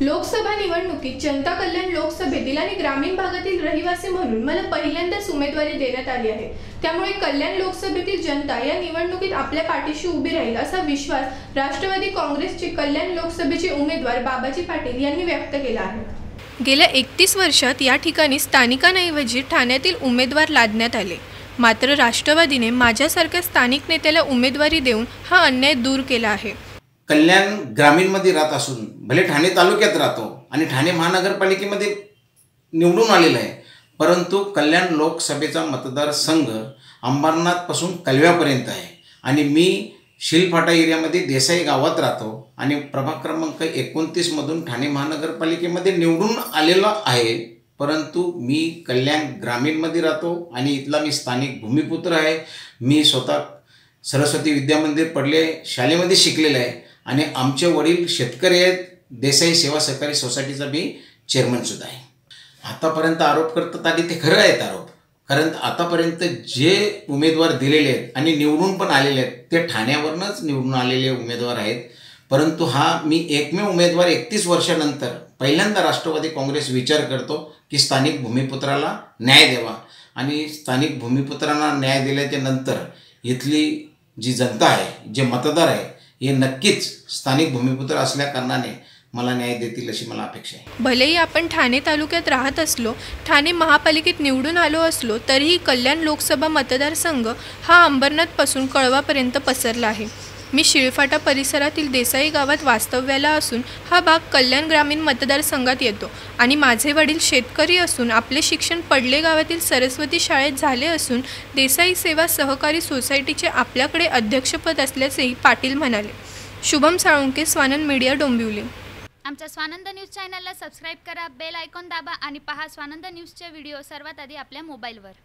लोकसभा निवडणुकीत जनता कल्याण लोकसभेतील आणि ग्रामीण भागातील रहिवासी म्हणून मला पहिल्यांदाच उमेदवारी देण्यात आली आहे. त्यामुळे कल्याण लोकसभेतील जनता या निवडणुकीत आपल्या पाठीशी उभी राहील असा विश्वास राष्ट्रवादी काँग्रेसचे कल्याण लोकसभेचे उमेदवार बाबाजी पाटील यांनी व्यक्त केला आहे. गेल्या एकतीस वर्षात या ठिकाणी स्थानिकांऐवजी ठाण्यातील उमेदवार लादण्यात आले. मात्र राष्ट्रवादीने माझ्यासारख्या स्थानिक नेत्याला उमेदवारी देऊन हा अन्याय दूर केला आहे. कल्याण ग्रामीणमध्ये राहत असून भले ठाणे तालुक्यात राहतो आणि ठाणे महानगरपालिकेमध्ये निवडून आलेला आहे परंतु कल्याण लोकसभेचा मतदारसंघ अंबरनाथपासून कलव्यापर्यंत आहे. आणि मी शिलफाटा एरियामध्ये देसाई गावात राहतो आणि प्रभाग क्रमांक एकोणतीसमधून ठाणे महानगरपालिकेमध्ये निवडून आलेलो आहे. परंतु मी कल्याण ग्रामीणमध्ये राहतो आणि इथला मी स्थानिक भूमिपुत्र आहे. मी स्वतः सरस्वती विद्यामंदिर पडले शाळेमध्ये शिकलेलं आहे. आणि आमचे वडील शेतकरी आहेत. देसाई सेवा सहकारी सोसायटीचा मी चेअरमनसुद्धा आहे. आतापर्यंत आरोप करतात आणि ते खरं आहेत आरोप. कारण आतापर्यंत जे उमेदवार दिलेले आहेत आणि निवडून पण आलेले आहेत ते ठाण्यावरनंच निवडून आलेले उमेदवार आहेत. परंतु हा मी एकमेव उमेदवार एकतीस वर्षानंतर पहिल्यांदा राष्ट्रवादी काँग्रेस विचार करतो की स्थानिक भूमिपुत्राला न्याय द्यावा. आणि स्थानिक भूमिपुत्रांना न्याय दिल्याच्या नंतर इथली जी जनता आहे जे मतदार आहे हे नक्कीच स्थानिक भूमिपुत्र असल्या कारणाने मला न्याय देतील अशी मला अपेक्षा आहे. भलेही आपण ठाणे तालुक्यात राहत असलो ठाणे महापालिकेत निवडून आलो असलो तरीही कल्याण लोकसभा मतदारसंघ हा अंबरनाथपासून कळवापर्यंत पसरला आहे. मी शिळफाटा परिसरातील देसाई गावात वास्तव्याला असून हा भाग कल्याण ग्रामीण मतदारसंघात येतो आणि माझे वडील शेतकरी असून आपले शिक्षण पडले गावातील सरस्वती शाळेत झाले असून देसाई सेवा सहकारी सोसायटीचे आपल्याकडे अध्यक्षपद असल्याचेही पाटील म्हणाले. शुभम साळुंके स्वानंद मीडिया डोंबिवली. आमच्या स्वानंद न्यूज चॅनलला सबस्क्राईब करा बेल आयकॉन दाबा आणि पहा स्वानंद न्यूजचे व्हिडिओ सर्वात आधी आपल्या मोबाईलवर.